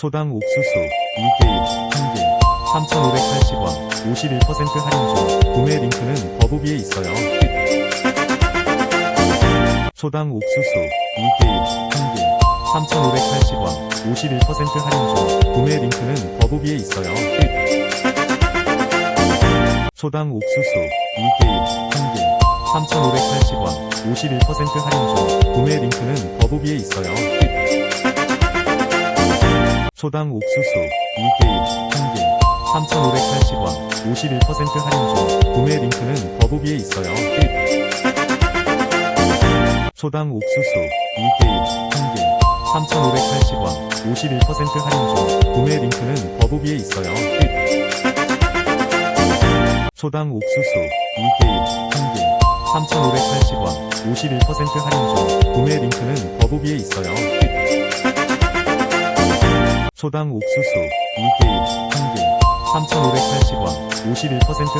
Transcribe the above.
초당 옥수수 2개입 한개 3,580원 51% 할인 중 구매 링크는 더보기에 있어요. 초당 옥수수 2개입 한개 3,580원 51% 할인 중 구매 링크는 더보기에 있어요. 초당 옥수수 2개입 한개 3,580원 51% 할인 중 구매 링크는 더보기에 있어요. 초당 옥수수 2개입 한개 3,580원 51% 할인 중 구매 링크는 더보기에 있어요. 초당 옥수수 2개입 한개 3,580원 51% 할인 중 구매 링크는 더보기에 있어요. 초당 옥수수 2개입 한개 3,580원 51% 할인 중 구매 링크는 더보기에 있어요. 초당 옥수수 2개입 한개 3,580원 51% 할인